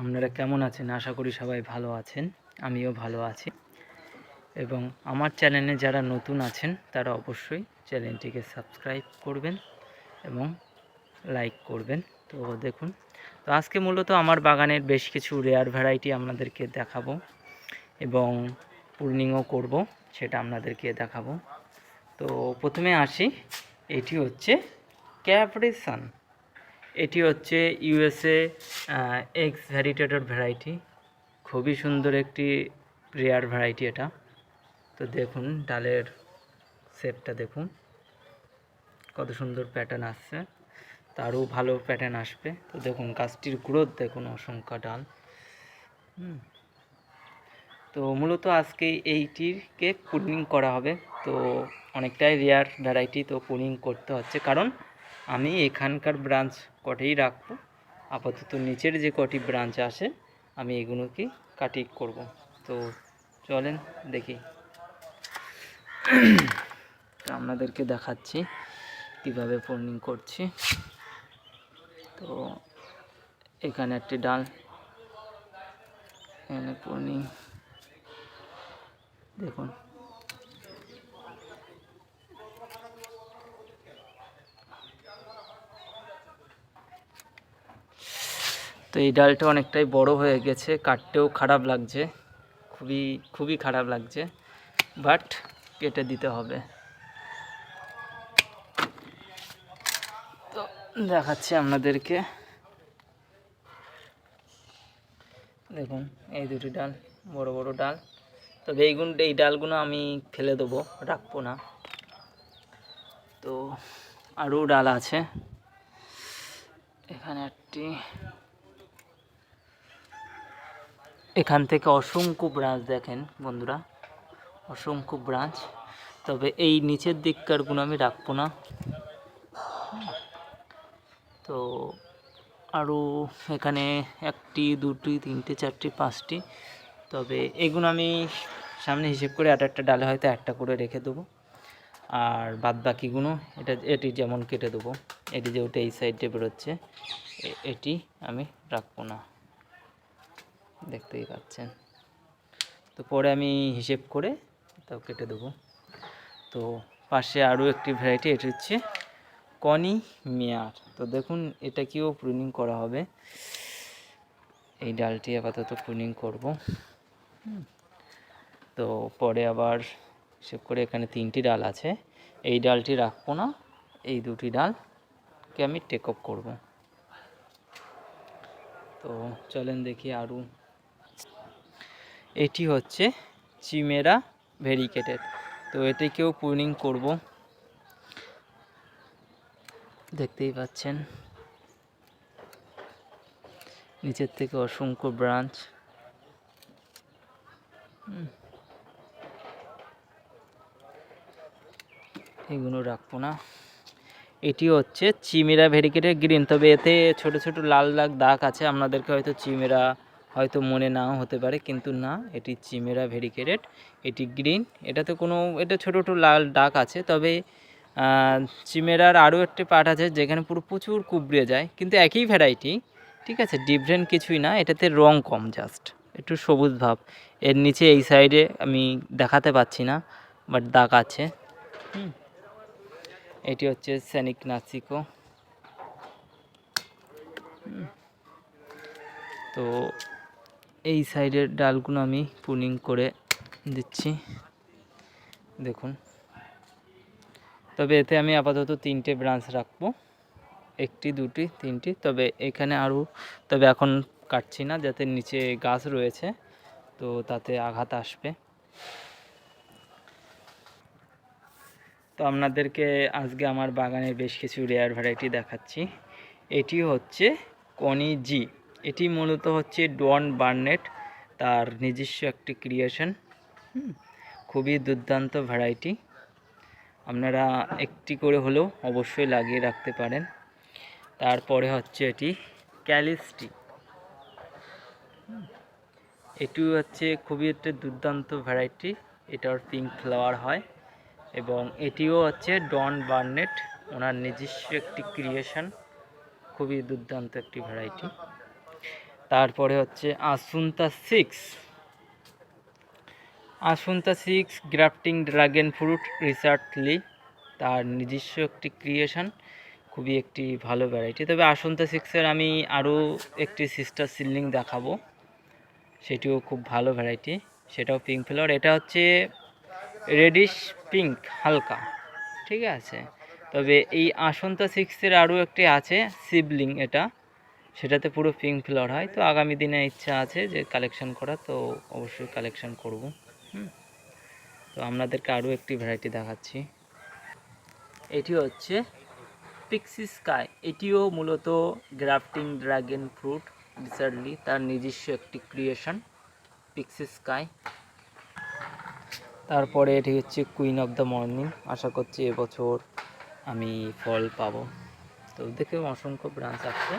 আপনারা কেমন আছেন? আশা করি সবাই ভালো আছেন। আমিও ভালো আছি। এবং আমার চ্যানেলে যারা নতুন আছেন, তারা অবশ্যই চ্যানেলটিকে সাবস্ক্রাইব করবেন এবং লাইক করবেন। তো দেখুন, তো আজকে মূলত আমার বাগানের বেশ কিছু রেয়ার ভ্যারাইটি আপনাদেরকে দেখাবো এবং পূর্ণিংও করব, সেটা আপনাদেরকে দেখাবো। তো প্রথমে আসি, এটি হচ্ছে ক্যাপ্রিসান এটি হচ্ছে ইউএসএ এক্স ভ্যারিটেটর ভ্যারাইটি খুবই সুন্দর একটি রেয়ার ভ্যারাইটি এটা। তো দেখুন, ডালের শেপটা দেখুন। কত সুন্দর প্যাটার্ন আসছে। তারও ভালো প্যাটার্ন আসবে। তো দেখুন, গাছটির গ্রোথ দেখুন, অসংখ্য ডাল। তো মূলত আজকে এইটিরকে পুডিং করা হবে। তো অনেকটাই রেয়ার ভ্যারাইটি তো পুডিং করতে হচ্ছে। কারণ আমি এখানকার ব্রাঞ্চ কটেই রাখব। আপাতত নিচের যে কটি ব্রাঞ্চ আসে আমি এগুলোকে কাটি করব। তো চলেন দেখি। আপনাদেরকে দেখাচ্ছি কীভাবে পূর্ণিং করছি। তো এখানে একটি ডাল, এখানে পূর্ণিং দেখুন। তো এই ডালটা অনেকটাই বড় হয়ে গেছে, কাটতেও খারাপ লাগছে, খুবই খুবই খারাপ লাগছে বাট কেটে দিতে হবে। তো দেখাচ্ছি আপনাদেরকে। দেখুন, এই দুটি ডাল, বড় বড় ডাল। তবে এইগুলো এই ডালগুলো আমি ফেলে দেবো, রাখব না। তো আরও ডাল আছে। এখানে একটি এখান থেকে অসংখ্য ব্রাঞ্চ দেখেন বন্ধুরা, অসংখ্য ব্রাঞ্চ তবে এই নিচের দিককারগুলো আমি রাখব না। তো আরও এখানে একটি, দুটি, তিনটে, চারটি, পাঁচটি। তবে এগুলো আমি সামনে হিসেব করে একটা একটা ডালে হয়তো একটা করে রেখে দেবো। আর বাদ বাকিগুলো এটা, এটি যেমন কেটে দেবো। এটি যেহেতু এই সাইডে বেরোচ্ছে এটি আমি রাখব না। দেখতেই পাচ্ছেন। তো পরে আমি হিসেব করে তাও কেটে দেবো। তো পাশে আরও একটি ভ্যারাইটি এটি হচ্ছে কনি মেয়ার। তো দেখুন এটা কিও প্রুনিং করা হবে। এই ডালটি আপাতত প্রুনিং করব। তো পরে আবার হিসেব করে এখানে তিনটি ডাল আছে। এই ডালটি রাখব না, এই দুটি ডালকে আমি টেক আপ করব। তো চলেন দেখি আরও এটি হচ্ছে চিমেরা ভেরিকেটেড তো এটিকেও পুনিং করব। দেখতেই পাচ্ছেন। নিচের থেকে অসংখ্য ব্রাঞ্চ। এগুলো রাখব না। এটি হচ্ছে চিমেরা ভেরিকেটের গ্রিন তবে এতে ছোট ছোট লাল লাল দাগ আছে। আপনাদেরকে হয়তো চিমেরা হয়তো মনে নাও হতে পারে, কিন্তু না, এটি চিমেরা ভেরিকেটেড, এটি গ্রিন। এটাতে কোনো, এটা ছোটো ছোটো লাল ডাক আছে, তবে চিমেরার আরও একটি পার্ট আছে যেখানে পুরো প্রচুর কুবড়ে যায়, কিন্তু একই ভ্যারাইটি, ঠিক আছে? ডিফারেন্ট কিছুই না, এটাতে রং কম জাস্ট, একটু সবুজ ভাব। এর নিচে এই সাইডে আমি দেখাতে পাচ্ছি না, বাট দাগ আছে। এটি হচ্ছে স্যানিক নাসিকো। তো এই সাইডের ডালগুলো আমি পুনিং করে দিচ্ছি। দেখুন। তবে এতে আমি আপাতত তিনটে ব্রাঞ্চ রাখব। একটি, দুটি, তিনটি। তবে এখানে আরও, তবে এখন কাটছি না, যাতে নিচে গাছ রয়েছে, তো তাতে আঘাত আসবে। তো আপনাদেরকে আজকে আমার বাগানের বেশ কিছু রেয়ার ভ্যারাইটি দেখাচ্ছি। এটি হচ্ছে কনি জি এটি মূলত হচ্ছে ডন বার্নেট, তার নিজস্ব একটি ক্রিয়েশন খুবই দুর্দান্ত ভ্যারাইটি আপনারা একটি করে হলেও অবশ্যই লাগিয়ে রাখতে পারেন। তারপরে হচ্ছে এটি ক্যালিস্টি এটিও হচ্ছে খুবই একটা দুর্দান্ত ভ্যারাইটি এটার পিঙ্ক ফ্লাওয়ার হয়। এবং এটিও হচ্ছে ডন বার্নেট, ওনার নিজস্ব একটি ক্রিয়েশন খুবই দুর্দান্ত একটি ভ্যারাইটি তারপরে হচ্ছে Asunta six. Asunta six, grafting dragon fruit রিসার্টলি তার নিজস্ব একটি ক্রিয়েশন, খুবই একটি ভালো ভ্যারাইটি তবে আসন্তা সিক্সের আমি আরও একটি সিস্টার সিলিং দেখাবো, সেটিও খুব ভালো ভ্যারাইটি সেটাও পিঙ্ক ফ্লাওয়ার এটা হচ্ছে রেডিশ পিঙ্ক হালকা, ঠিক আছে? তবে এই আসন্তা সিক্সের আরও একটি আছে সিবলিং এটা। সেটাতে পুরো পিঙ্ক ফ্লাওয়ার হয়। তো আগামী দিনে ইচ্ছা আছে যে কালেকশন করা তো অবশ্যই কালেকশন করব। হুম। তো আপনাদেরকে আরও একটি ভ্যারাইটি দেখাচ্ছি। এটি হচ্ছে পিক্সি স্কাই এটিও মূলত গ্রাফটিং ড্রাগন ফ্রুট রিসার্টলি তার নিজস্ব একটি ক্রিয়েশন পিক্সি স্কাই তারপরে এটি হচ্ছে কুইন অফ দ্য মর্নিং আশা করছি এবছর আমি ফল পাবো। তো দেখে অসংখ্য ব্রাঞ্চ আছে।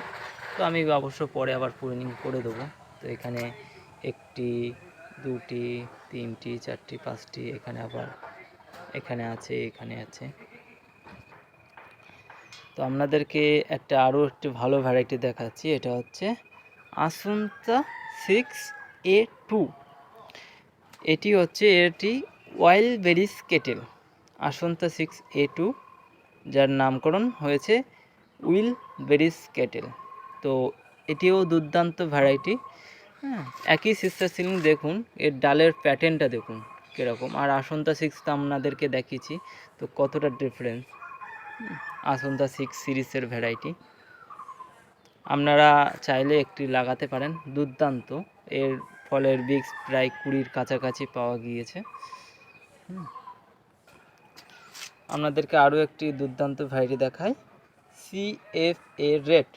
তো আমি অবশ্য পরে আবার পূর্ণিং করে দেবো। তো এখানে একটি, দুটি, তিনটি, চারটি, পাঁচটি, এখানে আবার, এখানে আছে এখানে আছে। তো আপনাদেরকে একটা আরও একটি ভালো ভ্যারাইটি দেখাচ্ছি, এটা হচ্ছে আসুন্তা সিক্স এ টু। এটি হচ্ছে এটি ওয়াইল্ড বেরিস কেটেল আসন্তা সিক্স এ টু, যার নামকরণ হয়েছে উইল বেরিস কেটেল তো এটিও দুর্দান্ত ভ্যারাইটি হ্যাঁ একই সিস্টার সিলিং দেখুন, এর ডালের প্যাটার্নটা দেখুন কীরকম। আর আসন্তা সিক্স তো আপনাদেরকে দেখিয়েছি, তো কতটা ডিফারেন্স আসন্তা সিক্স সিরিজের ভ্যারাইটি আপনারা চাইলে একটি লাগাতে পারেন, দুর্দান্ত। এর ফলের বিক্স প্রায় কুড়ির কাছাকাছি পাওয়া গিয়েছে। আপনাদেরকে আরও একটি দুর্দান্ত ভ্যারাইটি দেখাই। সিএফ এ রেড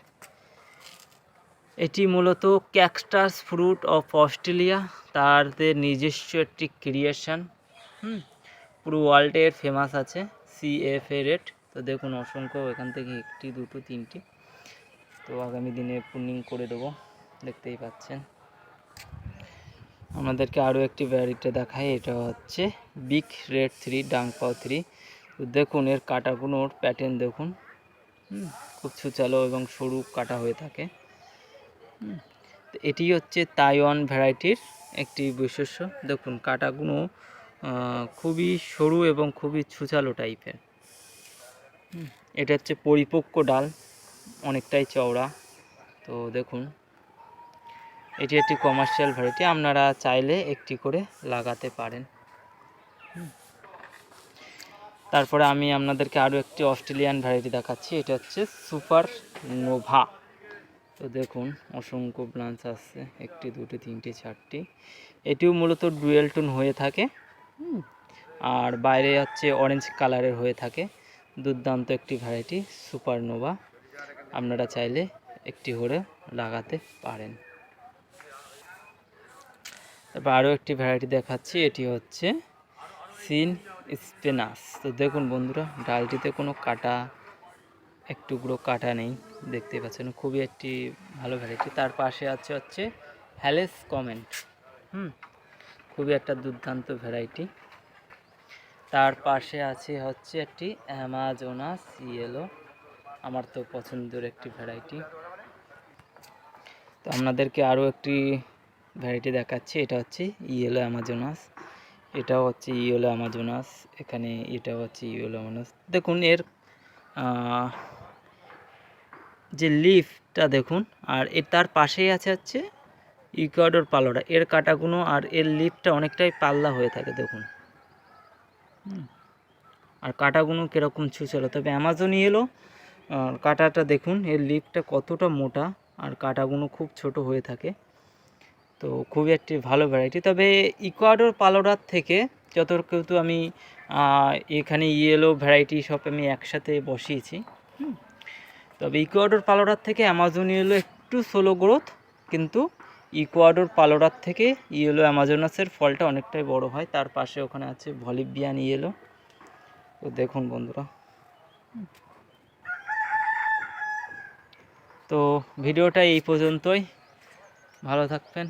এটি মূলত ক্যাকটাস ফ্রুট অফ অস্ট্রেলিয়া তাদের নিজস্ব একটি ক্রিয়েশন। হুম, পুরো ওয়ার্ল্ডে ফেমাস আছে সিএফ এ রেড তো দেখুন, অসংখ্য, এখান থেকে একটি, দুটো, তিনটি। তো আগামী দিনে পুনিং করে দেবো, দেখতেই পাচ্ছেন। আমাদেরকে আরও একটি ভ্যারাইটি দেখায় এটা হচ্ছে বিগ রেড থ্রি ডাংপাও থ্রি তো দেখুন, এর কাটাগুলোর প্যাটার্ন দেখুন। খুব সুচালো এবং সরু কাটা হয়ে থাকে। এটি হচ্ছে তাইওয়ান ভ্যারাইটির একটি বৈশিষ্ট্য। দেখুন, কাটাগুলো খুবই সরু এবং খুবই ছুচালো টাইপের। এটা হচ্ছে পরিপক্ক ডাল, অনেকটাই চওড়া। তো দেখুন, এটি একটি কমার্শিয়াল ভ্যারাইটি আপনারা চাইলে একটি করে লাগাতে পারেন। তারপরে আমি আপনাদেরকে আরও একটি অস্ট্রেলিয়ান ভ্যারাইটি দেখাচ্ছি, এটা হচ্ছে সুপার নোভা তো দেখুন, অসংখ্য ব্রাঞ্চ আসছে একটি, দুটি, তিনটি, চারটি। এটিও মূলত ডুয়েল টোন হয়ে থাকে আর বাইরে হচ্ছে অরেঞ্জ কালারের হয়ে থাকে। দুর্দান্ত একটি ভ্যারাইটি সুপারনোভা আপনারা চাইলে একটি করে লাগাতে পারেন। তারপর আরও একটি ভ্যারাইটি দেখাচ্ছি, এটি হচ্ছে সিন স্পেনাস। তো দেখুন বন্ধুরা, ডালটিতে কোনো কাটা এক টুকরো কাটা নেই। দেখতে পাচ্ছেন, খুবই একটি ভালো ভ্যারাইটি তার পাশে আছে হচ্ছে হ্যালেস কমেন্ট হুম, খুবই একটা দুর্দান্ত ভ্যারাইটি তার পাশে আছে হচ্ছে একটি অ্যামাজোনাস ইয়েলো আমার তো পছন্দের একটি ভ্যারাইটি তো আপনাদেরকে আরও একটি ভ্যারাইটি দেখাচ্ছি, এটা হচ্ছে ইয়েলো অ্যামাজোনাস এটাও হচ্ছে ইয়েলো অ্যামাজোনাস এখানে এটাও হচ্ছে ইয়েলো অ্যামাজোনাস দেখুন, এর যে লিফটা দেখুন, আর এর তার পাশেই আছে হচ্ছে ইকুয়াডর পালোটা এর কাটাগুলো আর এর লিফটা অনেকটাই পাল্লা হয়ে থাকে, দেখুন। আর কাটাগুলো কীরকম ছুচলো। তবে অ্যামাজন এলো, আর কাটাটা দেখুন, এর লিফটা কতটা মোটা, আর কাটাগুলো খুব ছোট হয়ে থাকে। তো খুবই একটি ভালো ভ্যারাইটি তবে ইকুয়াডর পালোডার থেকে যতটুকু আমি এখানে ইয়েলো ভ্যারাইটি সব আমি একসাথে বসিয়েছি। হুম। তবে ইকুয়াডোর পালোরার থেকে অ্যামাজন ইয়েলো একটু স্লো গ্রোথ কিন্তু ইকুয়াডোর পালোরার থেকে ইয়েলো অ্যামাজনাসের ফলটা অনেকটাই বড় হয়। তার পাশে ওখানে আছে ভলিবিয়ান ইয়েলো তো দেখুন বন্ধুরা। তো ভিডিওটা এই পর্যন্তই। ভালো থাকবেন।